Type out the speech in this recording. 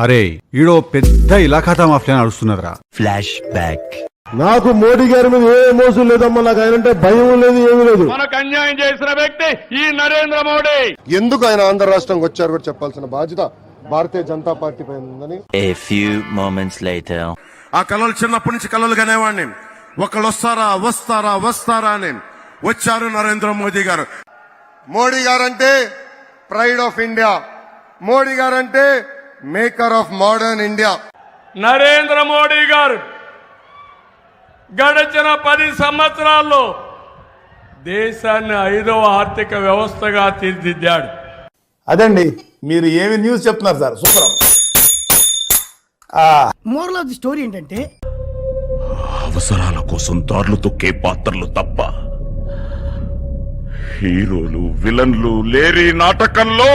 అరే ఈడో పెద్ద ఇలాఖాతా మాఫియా నడుస్తున్నదిరా ఫ్లాష్ బ్యాక్ నాకు మోడీ గారి మీద ఏ మోసం లేదమ్మా నాకు ఆయన అంటే భయం లేదు ఏమీ లేదు. మనకు అన్యాయం చేసిన వ్యక్తి ఈ నరేంద్ర మోడీ. ఎందుకు ఆయన ఆంధ్ర రాష్ట్రానికి వచ్చారు కూడా చెప్పాల్సిన బాధ్యత భారతీయ జనతా పార్టీ పైన ఉందని. A few moments later. ఆ కళలు చిన్నప్పటి నుంచి కళలు కనేవాడిని ఒకళ్ళు వస్తారా వస్తారా వస్తారా అని. వచ్చారు నరేంద్ర మోదీ గారు. మోడీ గారంటే pride of India. Modi guarantee maker of modern India. Narendra Modi గారు గడిచిన పది సంవత్సరాల్లో దేశాన్ని ఐదవ ఆర్థిక వ్యవస్థగా తీర్చిదిద్దాడు. అదండి మీరు ఏమి న్యూస్ చెప్తున్నారు sir? Super. Moral of the story ఏంటంటే అవసరాల కోసం దారులు తొక్కే పాత్రలు తప్ప హీరోలు విలన్లు లేరి నాటకంలో